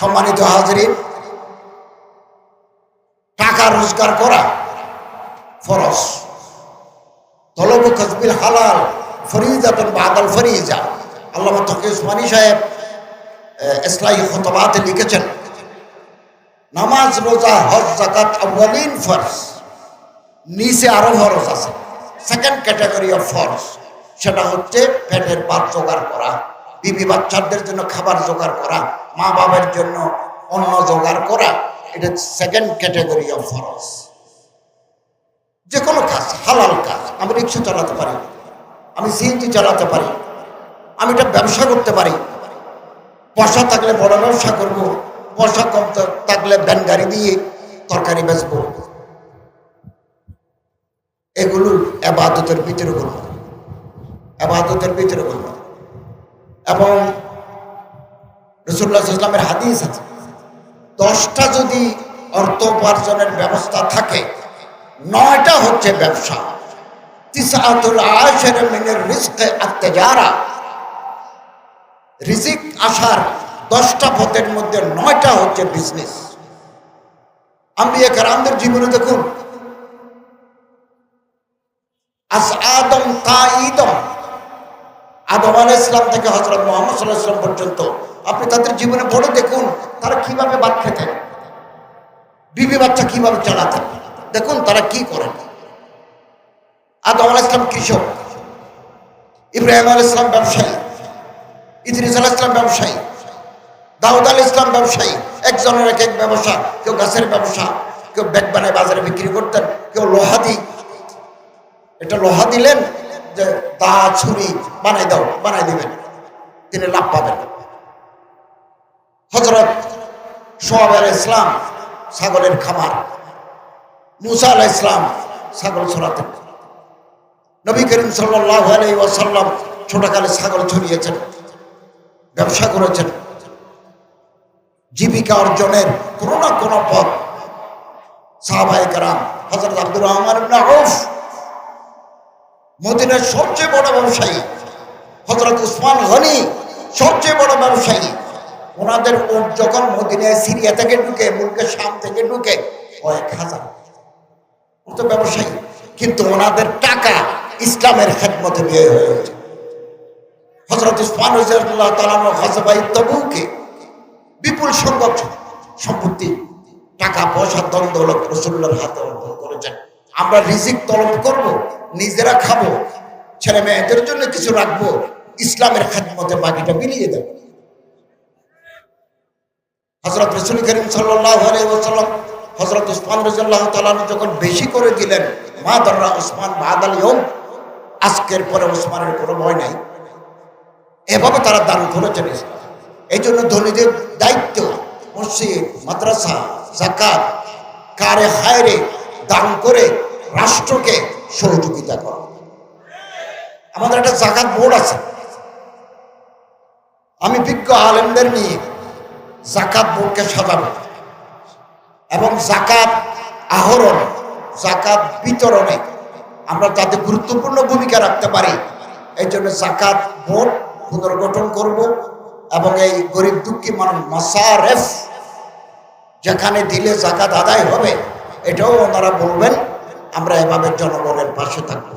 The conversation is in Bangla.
সম্মানিত হাজরিন, টাকা রোজগার করা ফরজ। তলব কসবিল হালাল ফরিজাতন বাদাল ফরিজা। আল্লাহ তকি উসমানী সাহেব ইসলাহী খতবাতে লিখেছেন, নামাজ, রোজা, হজ জাকাত আউয়ালিন ফরজ। নিচে আরও ফরজ আছে। সেকেন্ড ক্যাটাগরি অফ ফরজ, সেটা হচ্ছে পেটের ভাত জোগাড় করা, বিবি বাচ্চাদের জন্য খাবার জোগাড় করা মা বাবার জন্য অন্ন জোগাড় করা, এটা সেকেন্ড ক্যাটাগরি অফ ফরজ যে কোনো কাজ, হালাল কাজ, আমি রিক্সা চালাতে পারি, আমি সিএনজি চালাতে পারি, আমি এটা ব্যবসা করতে পারি। পয়সা থাকলে বড় ব্যবসা করব পয়সা কম থাকলে ভ্যান গাড়ি দিয়ে তরকারি বেচবো। এগুলো আবাদতের ভিতরে করব আবাদতের ভিতরে করব এবং রসুল্লাহ ইসলামের হাদিস আছে। দশটা যদি অর্থ উপার্জনের ব্যবস্থা থাকে, নয়টা হচ্ছে ব্যবসা। তিসাতুল আশের মিনের রিস্কে আত্মেজারা রিজিক আসার দশটা পথের মধ্যে নয়টা হচ্ছে বিজনেস আমি কারামদের জীবনে দেখুন আদম তা ইদম, আদম আলাহ ইসলাম থেকে হজরত মোহাম্মদ সাল্লাহ পর্যন্ত আপনি তাদের জীবনে পড়ে দেখুন, তারা কীভাবে ভাত খেতেন? বিবি বাচ্চা কীভাবে চালাতেন? দেখুন তারা কি করেন। আদম আলাহ ইসলাম কৃষক, ইব্রাহিম আল ইসলাম ব্যবসায়ী, ইদ্রিস আল ইসলাম ব্যবসায়ী, দাউদ আল ইসলাম ব্যবসায়ী, একজনের এক এক ব্যবসা, কেউ গাছের ব্যবসা, কেউ ব্যাগ বানায় বাজারে বিক্রি করতেন, কেউ লোহা দি এটা লোহা দিলেন যে দা, ছুরি বানাই দাও বানাই দিবেন, তিনি লাভ পাবেন। হজরত সোহাব আল ইসলাম ছাগলের খামার, মুসা আল ইসলাম ছাগল ছড়াতেন। নবী করিম সাল্লাহ আলাই ওয়াসাল্লাম ছোটকালে ছাগল ছড়িয়েছেন ব্যবসা করেছেন। জীবিকা অর্জনের কোনো না কোনো পথ সাহাবাই কারাম হজরত আব্দুর রহমান মদিনার সবচেয়ে বড় ব্যবসায়ী হজরত উসমান গনি, সবচেয়ে বড় ব্যবসায়ী ওনাদের যখন মদিনায় সিরিয়া থেকে ঢুকে, মুলকে শাম থেকে ঢুকে কয়েক হাজার ও তো ব্যবসায়ী। কিন্তু ওনাদের টাকা ইসলামের খেদমতে ব্যয় হয়েছে হজরত উসমান রাজিয়াল্লাহু তাআলা হজবাই তবুকে বিপুল সংখ্যক সম্পত্তি, টাকা, পয়সা দ্বন্দ্ব দৌলত রসুল্লার হাতে অর্পণ করেছেন। আমরা রিজিক তলব করব, নিজেরা খাব ছেলে মেয়েদের জন্য কিছু রাখব, ইসলামের খেদমতে বাকিটা বিলিয়ে দেব। হজরত রসুল করিম সাল্লাম হজরত উসমান রাজিয়াল্লাহু তাআলা যখন বেশি করে দিলেন, মা দর্রা উসমান বাহাদ ইয়ম আজকের পরে উসমানের কোনো ভয় নাই। এভাবে তারা দান করেছেন এই জন্য ধনীদের দায়িত্ব মসজিদ, মাদ্রাসা জাকাত কারে হায়রে দান করে রাষ্ট্রকে সহযোগিতা করা। আমাদের একটা জাকাত বোর্ড আছে। আমি বিজ্ঞ আলেমদের নিয়ে জাকাত বোর্ডকে সাজাবো এবং জাকাত আহরণ, জাকাত বিতরণে আমরা তাতে গুরুত্বপূর্ণ ভূমিকা রাখতে পারি। এই জন্য জাকাত বোর্ড পুনর্গঠন করব এবং এই গরিব দুঃখী মানুষ মাসারেফ যেখানে দিলে জাকাত আদায় হবে, এটাও ওনারা বলবেন। আমরা এভাবে জনগণের পাশে থাকব।